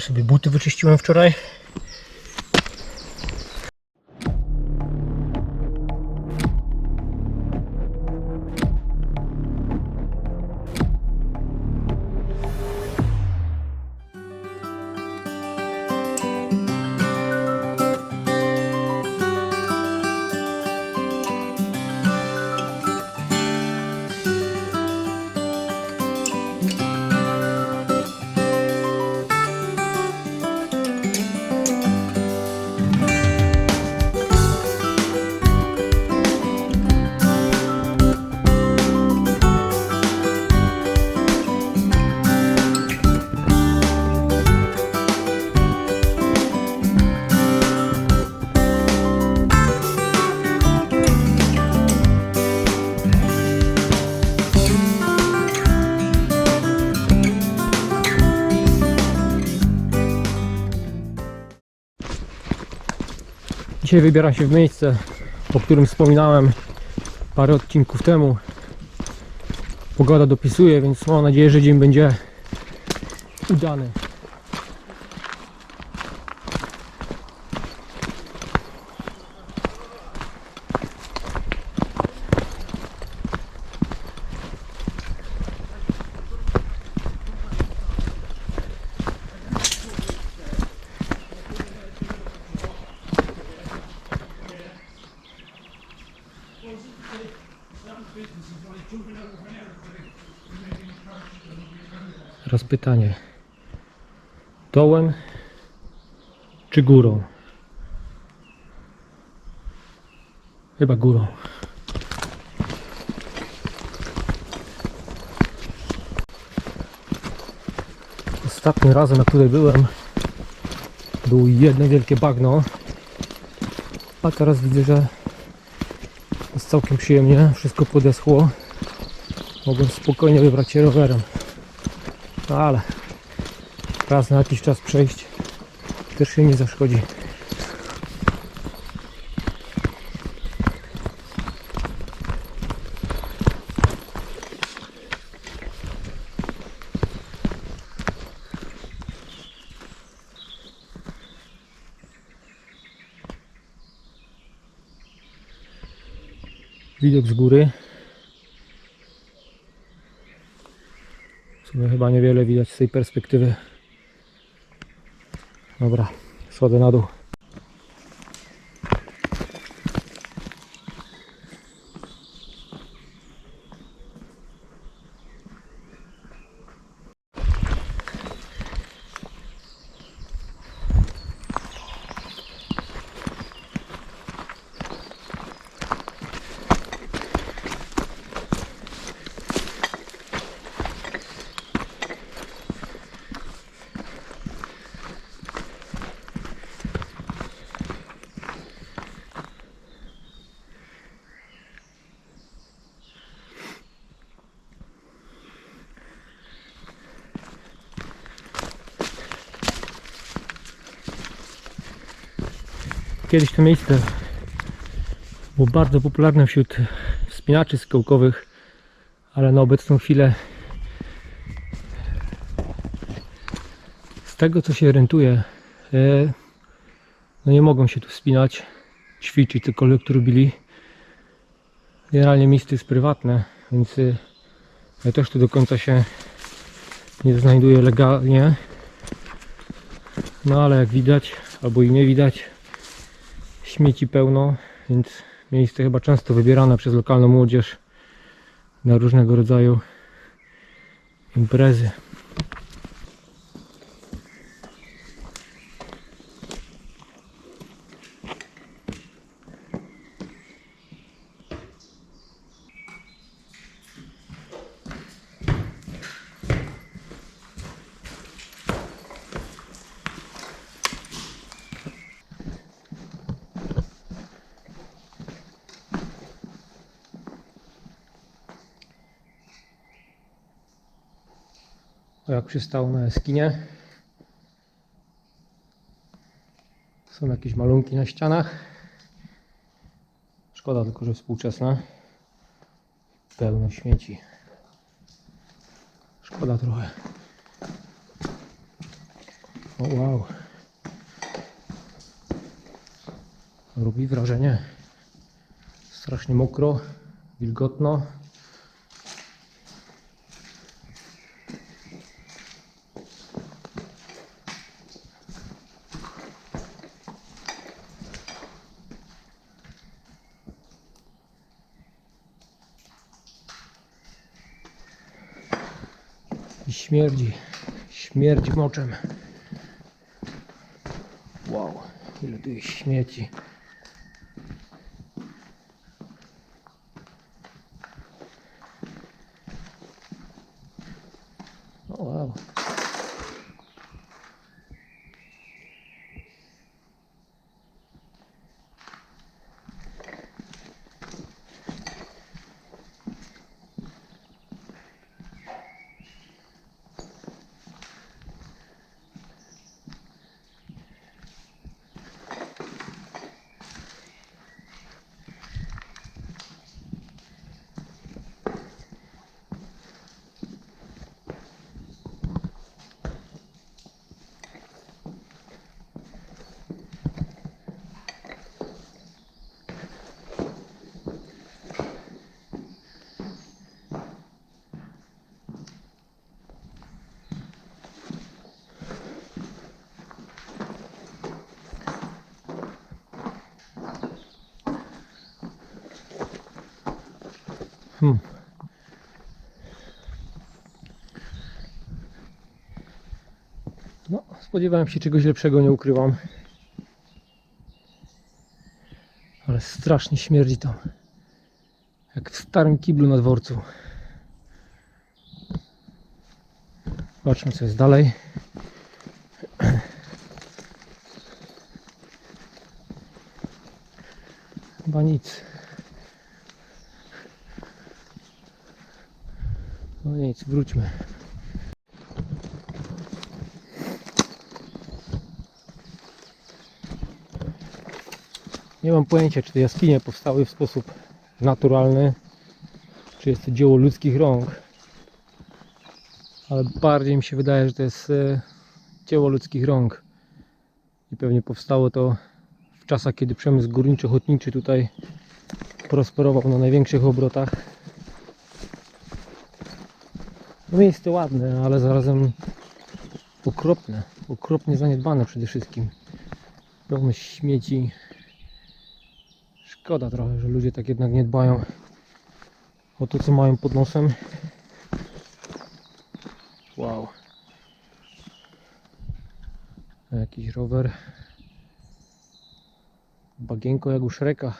Już sobie buty wyczyściłem wczoraj. Dzisiaj wybieram się w miejsce, o którym wspominałem parę odcinków temu. Pogoda dopisuje, więc mam nadzieję, że dzień będzie udany. Teraz pytanie. Dołem czy górą? Chyba górą. Ostatnim razem jak tutaj byłem było jedno wielkie bagno a teraz widzę, że całkiem przyjemnie, wszystko podeschło mogłem spokojnie wybrać się rowerem no ale raz na jakiś czas przejść też się nie zaszkodzi. Widok z góry. W sumie chyba niewiele widać z tej perspektywy. Dobra, schodzę na dół. Kiedyś to miejsce było bardzo popularne wśród wspinaczy skołkowych, ale na obecną chwilę z tego co się orientuję, e, no nie mogą się tu wspinać, ćwiczyć, cokolwiek tu robili. Generalnie miejsce jest prywatne, więc e, ja też tu do końca się nie znajduję legalnie. No ale jak widać, albo i nie widać, śmieci pełno, więc miejsce chyba często wybierane przez lokalną młodzież na różnego rodzaju imprezy. Jak przystało na jaskinie. Są jakieś malunki na ścianach. Szkoda tylko, że współczesne. Pełno śmieci. Szkoda trochę. O wow. Robi wrażenie. Strasznie mokro, wilgotno. Śmierdzi, śmierdzi moczem. Wow, ile tu jest śmieci. O wow. Hmm. No, spodziewałem się czegoś lepszego, nie ukrywam. Ale strasznie śmierdzi tam. Jak w starym kiblu na dworcu. Zobaczmy co jest dalej. Chyba nic. No nic, wróćmy. Nie mam pojęcia, czy te jaskinie powstały w sposób naturalny, czy jest to dzieło ludzkich rąk. Ale bardziej mi się wydaje, że to jest e, dzieło ludzkich rąk. I pewnie powstało to w czasach, kiedy przemysł górniczo-hutniczy tutaj prosperował na największych obrotach. No miejsce ładne, ale zarazem okropne, okropnie zaniedbane przede wszystkim. Pełno śmieci. Szkoda trochę, że ludzie tak jednak nie dbają o to, co mają pod nosem. Wow. Jakiś rower. Bagienko jak u Szreka.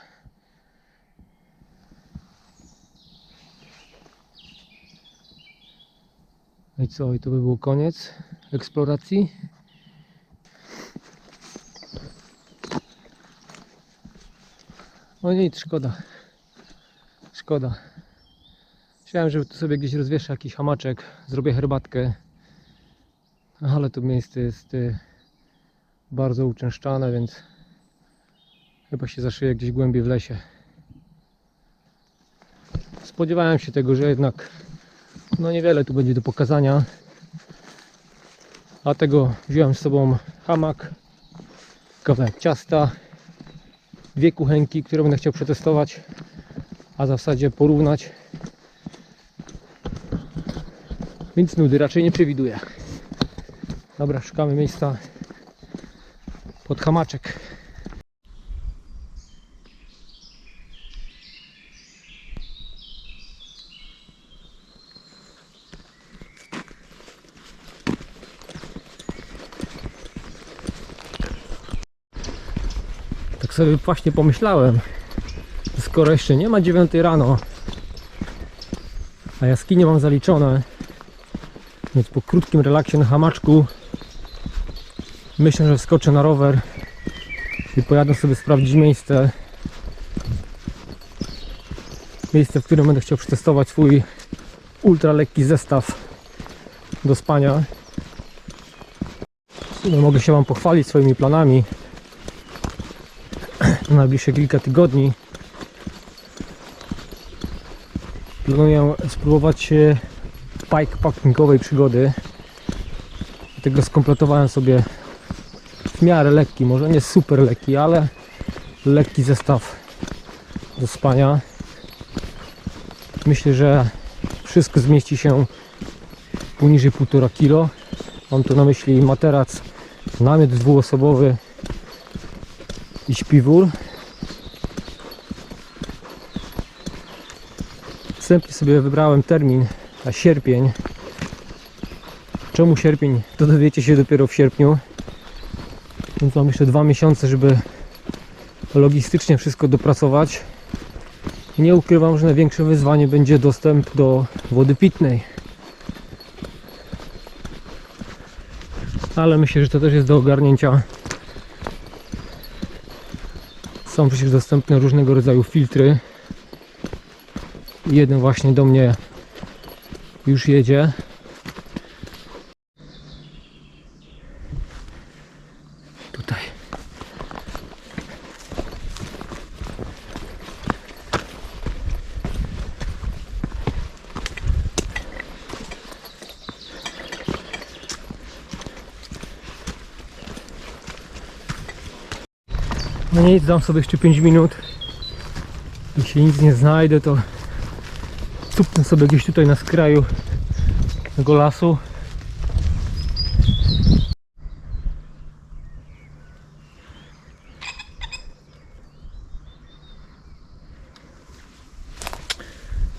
No i co? I to by był koniec eksploracji. No nic, szkoda. Szkoda. Myślałem, że tu sobie gdzieś rozwieszę jakiś hamaczek, zrobię herbatkę. Ale to miejsce jest y, bardzo uczęszczane, więc chyba się zaszyję gdzieś głębiej w lesie. Spodziewałem się tego, że jednak no niewiele tu będzie do pokazania. Dlatego wziąłem z sobą hamak, kawałek ciasta, dwie kuchenki, które będę chciał przetestować, a w zasadzie porównać. Więc nudy raczej nie przewiduję. Dobra, szukamy miejsca pod hamaczek. Sobie właśnie pomyślałem, skoro jeszcze nie ma 9 rano, a jaskinie mam zaliczone, więc po krótkim relaksie na hamaczku myślę, że wskoczę na rower i pojadę sobie sprawdzić miejsce, miejsce, w którym będę chciał przetestować swój ultra lekki zestaw do spania. Sumie mogę się Wam pochwalić swoimi planami na najbliższe kilka tygodni. Planuję spróbować e, bike packingowej przygody. Dlatego skompletowałem sobie w miarę lekki, może nie super lekki, ale lekki zestaw do spania. Myślę, że wszystko zmieści się poniżej 1,5 kg. Mam tu na myśli materac, namiot dwuosobowy i śpiwór. Wstępnie sobie wybrałem termin na sierpień. Czemu sierpień? To dowiecie się dopiero w sierpniu. Więc mam jeszcze dwa miesiące, żeby logistycznie wszystko dopracować. Nie ukrywam, że największe wyzwanie będzie dostęp do wody pitnej. Ale myślę, że to też jest do ogarnięcia. Są przecież dostępne różnego rodzaju filtry. Jeden właśnie do mnie już jedzie. Dam sobie jeszcze 5 minut. Jeśli nic nie znajdę, to tupnę sobie gdzieś tutaj na skraju tego lasu.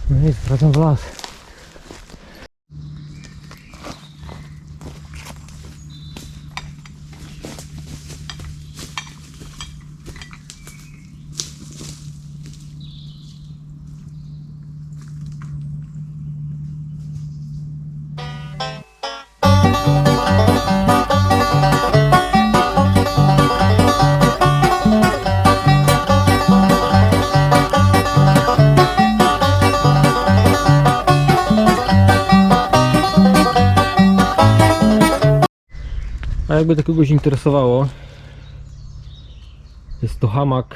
No nic, wracam w las. Jakby to kogoś interesowało, jest to hamak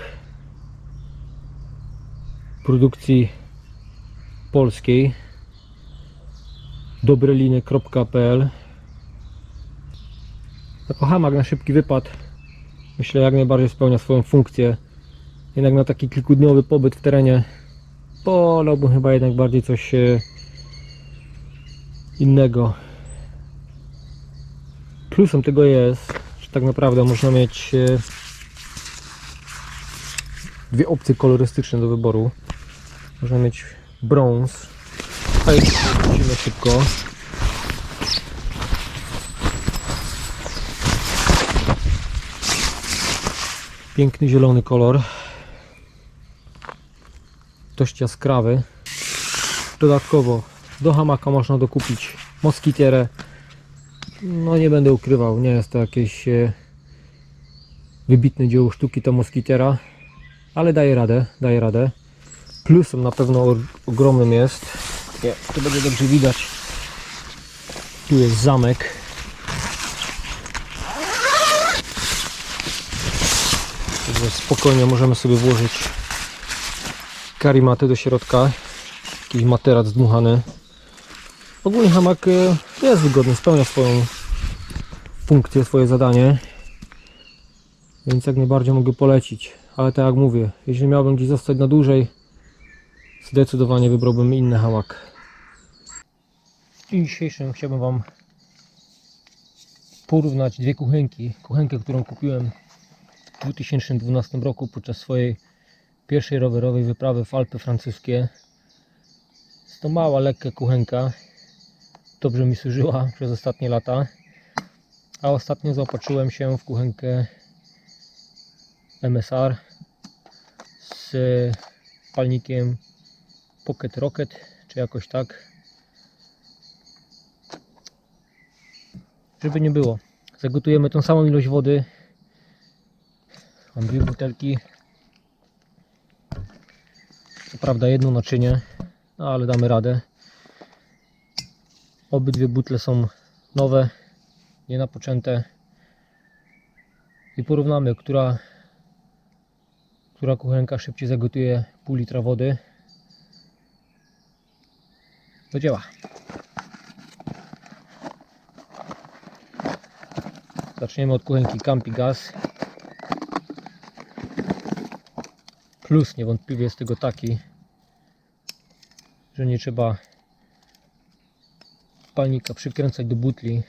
produkcji polskiej dobreliny.pl Jako hamak na szybki wypad myślę jak najbardziej spełnia swoją funkcję. Jednak na taki kilkudniowy pobyt w terenie wolałbym chyba jednak bardziej coś e, innego. Plusem tego jest, że tak naprawdę można mieć e, dwie opcje kolorystyczne do wyboru. Można mieć brąz. Tutaj musimy szybko. Piękny zielony kolor. Dość jaskrawy. Dodatkowo do hamaka można dokupić moskitierę no nie będę ukrywał, nie jest to jakieś e, wybitne dzieło sztuki to moskitiera, ale daje radę, daje radę. Plusem na pewno ogromnym jest, nie, to będzie dobrze widać, tu jest zamek. Także spokojnie możemy sobie włożyć karimatę do środka, jakiś materac dmuchany. Ogólnie hamak e, jest wygodny, spełnia swoją funkcję, swoje zadanie. Więc jak najbardziej mogę polecić. Ale tak jak mówię, jeśli miałbym gdzieś zostać na dłużej, zdecydowanie wybrałbym inny hamak. W dniu dzisiejszym chciałbym Wam porównać dwie kuchenki. Kuchenkę, którą kupiłem w 2012 roku podczas swojej pierwszej rowerowej wyprawy w Alpy francuskie. Jest to mała, lekka kuchenka, dobrze mi służyła przez ostatnie lata. A ostatnio zaopatrzyłem się w kuchenkę MSR z palnikiem Pocket Rocket, czy jakoś tak. Żeby nie było. Zagotujemy tą samą ilość wody. Mam dwie butelki. Co prawda jedno naczynie, no ale damy radę. Obydwie butle są nowe, nie napoczęte. I porównamy, która, która kuchenka szybciej zagotuje pół litra wody. Do dzieła. Zaczniemy od kuchenki Campi Gas. Plus niewątpliwie jest tego taki, że nie trzeba palnika przykręcać do butli.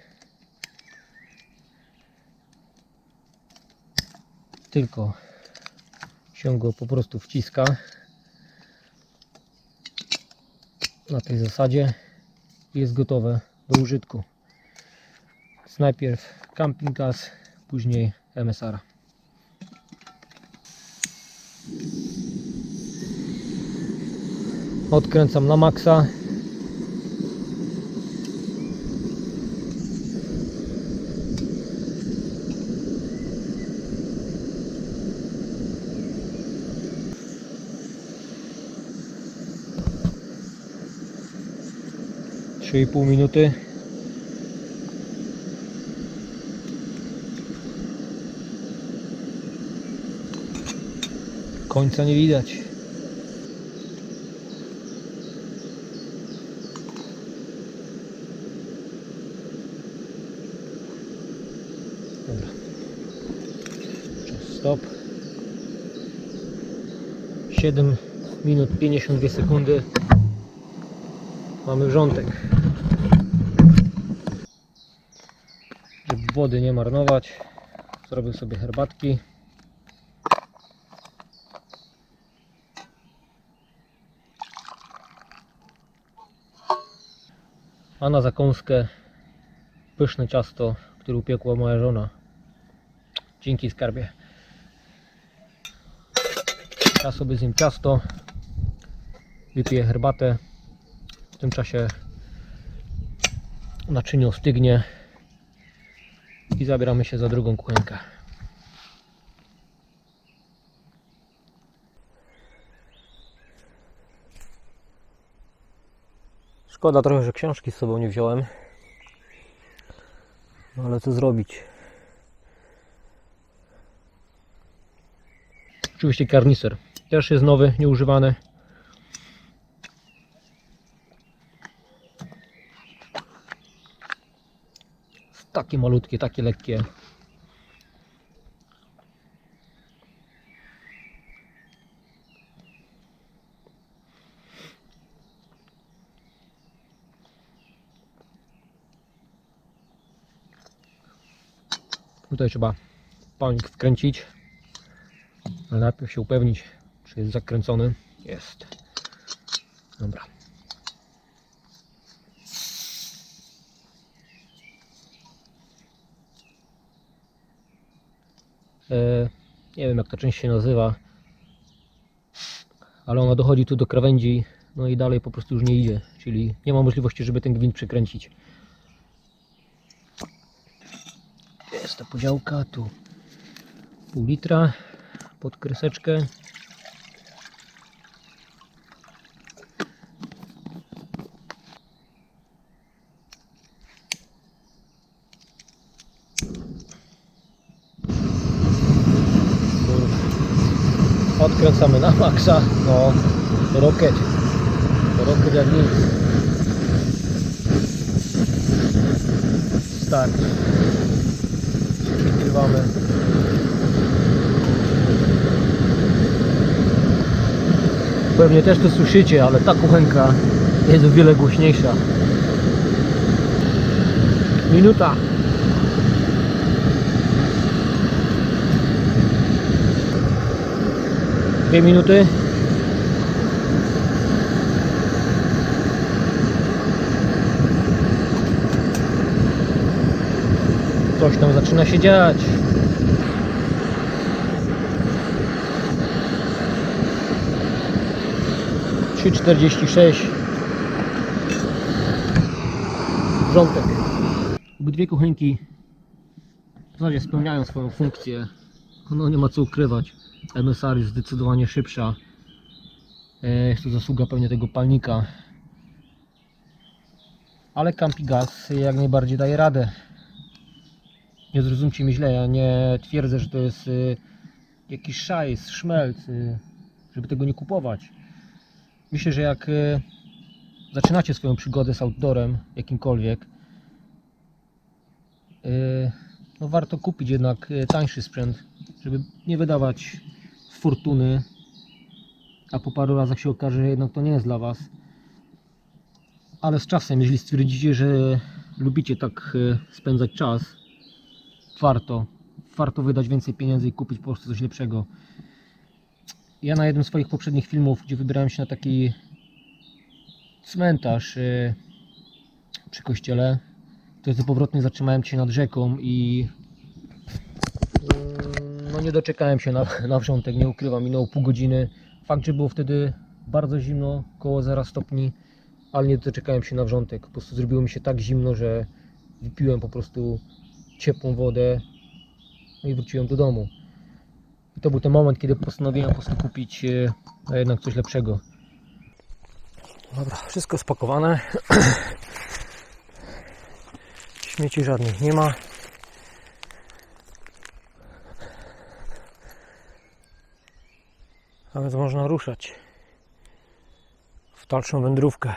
Tylko się go po prostu wciska na tej zasadzie jest gotowe do użytku. Najpierw camping gas, później MSR. Odkręcam na maksa. Trzy i pół minuty. Końca nie widać. Stop. 7 minut 52 sekundy. Mamy wrzątek. Żeby wody nie marnować, zrobię sobie herbatki. A na zakąskę pyszne ciasto, które upiekła moja żona. Dzięki skarbie. Ja sobie zjem ciasto, wypiję herbatę. W tym czasie naczynie ostygnie i zabieramy się za drugą kuchenkę. Szkoda trochę, że książki z sobą nie wziąłem. No ale co zrobić? Oczywiście karniser. Też jest nowy, nieużywany. Takie malutkie, takie lekkie. Tutaj trzeba palnik wkręcić. Ale najpierw się upewnić, czy jest zakręcony. Jest. Dobra. Nie wiem jak ta część się nazywa, ale ona dochodzi tu do krawędzi, no i dalej po prostu już nie idzie, czyli nie ma możliwości, żeby ten gwint przykręcić. Jest ta podziałka, tu pół litra pod kreseczkę. Odkręcamy na maksa. No. To rocket jak nic. Start. Przykrywamy. Pewnie też to słyszycie, ale ta kuchenka jest o wiele głośniejsza. Minuta. Dwie minuty. Coś tam zaczyna się dziać. Trzy czterdzieści sześć. Wrzątek. Obydwie kuchenki w zasadzie spełniają swoją funkcję. No nie ma co ukrywać. MSR jest zdecydowanie szybsza. E, Jest to zasługa pewnie tego palnika. Ale Campigas jak najbardziej daje radę. Nie zrozumcie mnie źle, ja nie twierdzę, że to jest y, jakiś szajs, szmelc, y, żeby tego nie kupować. Myślę, że jak zaczynacie swoją przygodę z outdoorem jakimkolwiek, no warto kupić jednak e, tańszy sprzęt, żeby nie wydawać fortuny, a po paru razach się okaże, że jednak to nie jest dla Was. Ale z czasem, jeżeli stwierdzicie, że lubicie tak e, spędzać czas, warto, warto wydać więcej pieniędzy i kupić po prostu coś lepszego. Ja na jednym z swoich poprzednich filmów, gdzie wybierałem się na taki cmentarz e, przy kościele, to jest powrotnie zatrzymałem się nad rzeką i nie doczekałem się na, na wrzątek, nie ukrywam, minęło pół godziny. Fakt, że było wtedy bardzo zimno, koło 0 stopni, ale nie doczekałem się na wrzątek. Po prostu zrobiło mi się tak zimno, że wypiłem po prostu ciepłą wodę no i wróciłem do domu. I to był ten moment, kiedy postanowiłem po prostu kupić e, a jednak coś lepszego. Dobra, wszystko spakowane. Śmieci żadnych nie ma. Więc można ruszać w dalszą wędrówkę.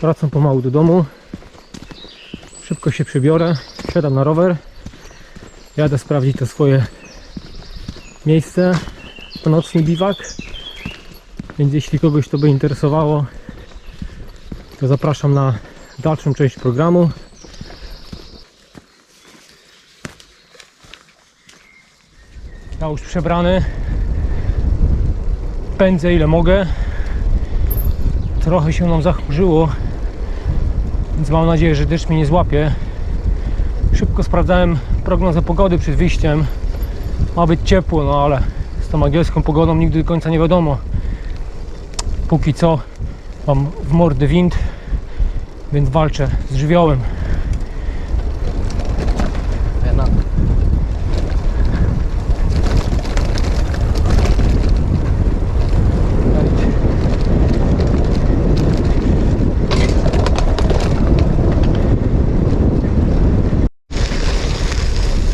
Wracam pomału do domu. Szybko się przebiorę. Siadam na rower. Jadę sprawdzić to swoje miejsce. To nocny biwak. Więc jeśli kogoś to by interesowało, to zapraszam na dalszą część programu. Ja już przebrany. Pędzę ile mogę. Trochę się nam zachmurzyło, więc mam nadzieję, że deszcz mnie nie złapie. Szybko sprawdzałem prognozę pogody przed wyjściem. Ma być ciepło, no ale z tą angielską pogodą nigdy do końca nie wiadomo. Póki co mam w mordy wind, więc walczę z żywiołem.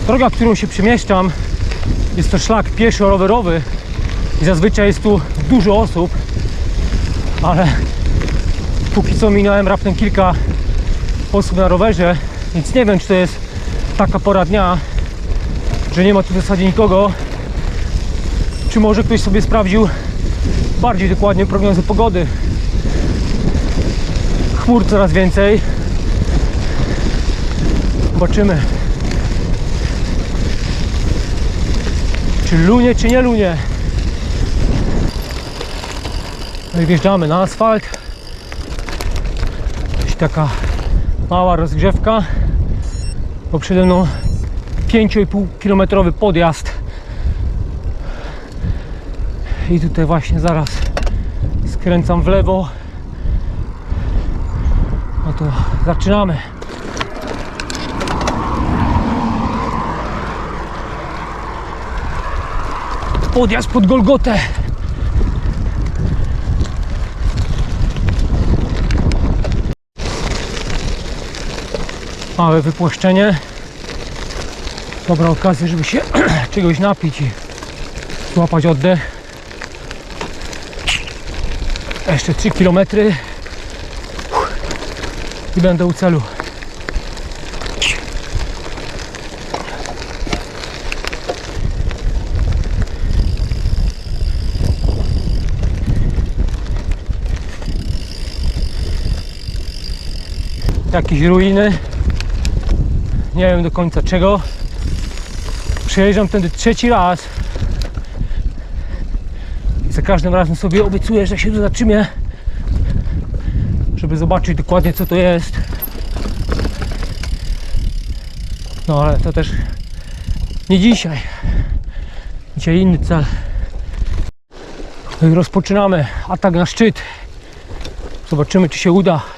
Droga, którą się przemieszczam, jest to szlak pieszo-rowerowy i zazwyczaj jest tu dużo osób, ale póki co minąłem raptem kilka osób na rowerze, więc nie wiem, czy to jest taka pora dnia, że nie ma tu w zasadzie nikogo, czy może ktoś sobie sprawdził bardziej dokładnie prognozę pogody. Chmur coraz więcej. Zobaczymy. Czy lunie, czy nie lunie? No i wjeżdżamy na asfalt. Jakaś taka mała rozgrzewka. Bo przede mną 5,5 kilometrowy podjazd. I tutaj właśnie zaraz skręcam w lewo. No to zaczynamy. Podjazd pod Golgotę. Małe wypłaszczenie. Dobra okazja, żeby się czegoś napić i złapać oddech. Jeszcze 3 km i będę u celu. Jakieś ruiny. Nie wiem do końca czego. Przejeżdżam tędy trzeci raz. I za każdym razem sobie obiecuję, że się tu zatrzymię, żeby zobaczyć dokładnie co to jest. No ale to też nie dzisiaj. Dzisiaj inny cel. No i rozpoczynamy atak na szczyt. Zobaczymy czy się uda.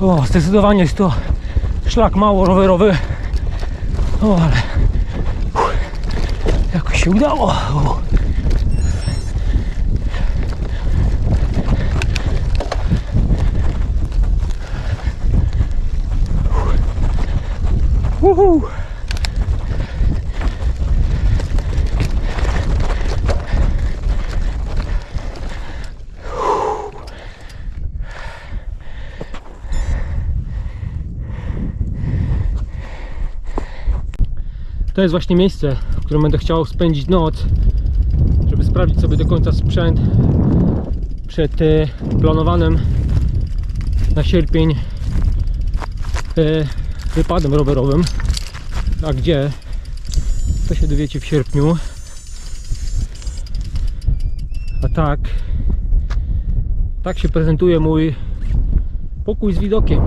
O, zdecydowanie jest to szlak mało rowerowy. O, ale uff, jakoś się udało. O. To jest właśnie miejsce, w którym będę chciał spędzić noc, żeby sprawdzić sobie do końca sprzęt przed e, planowanym na sierpień e, wypadem rowerowym. A gdzie? To się dowiecie w sierpniu. A tak, tak się prezentuje mój pokój z widokiem.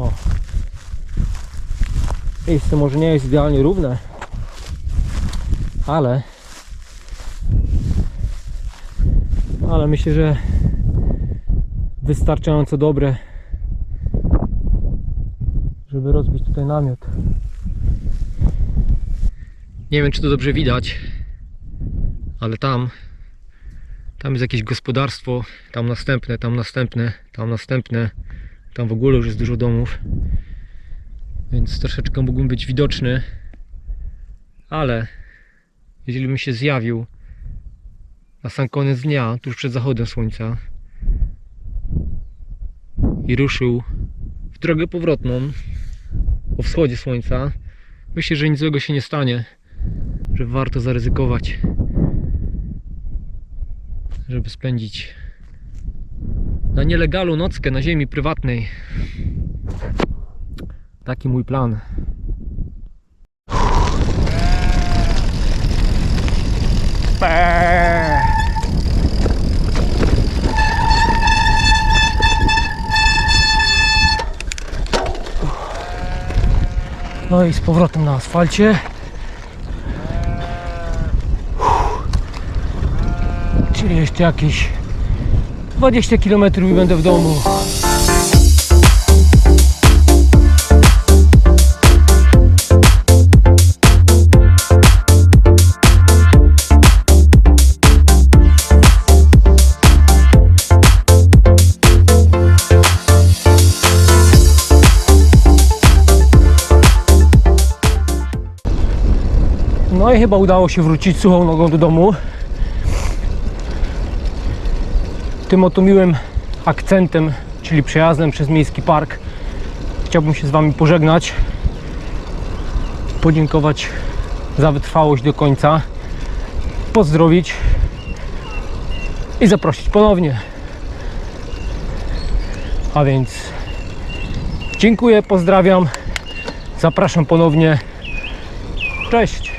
O. Miejsce może nie jest idealnie równe, ale ale myślę, że wystarczająco dobre, żeby rozbić tutaj namiot. Nie wiem, czy to dobrze widać, ale tam tam jest jakieś gospodarstwo, tam następne, tam następne, tam następne. Tam w ogóle już jest dużo domów. Więc troszeczkę mógłbym być widoczny. Ale jeżeli bym się zjawił na sam koniec dnia, tuż przed zachodem słońca i ruszył w drogę powrotną o wschodzie słońca, myślę, że nic złego się nie stanie, że warto zaryzykować, żeby spędzić na nielegalu nockę na ziemi prywatnej. Taki mój plan. No i z powrotem na asfalcie. Czyli jeszcze jakieś 20 km i będę w domu. No i chyba udało się wrócić suchą nogą do domu. Tym oto miłym akcentem, czyli przejazdem przez miejski park, chciałbym się z Wami pożegnać, podziękować za wytrwałość do końca, pozdrowić i zaprosić ponownie. A więc dziękuję, pozdrawiam, zapraszam ponownie. Cześć!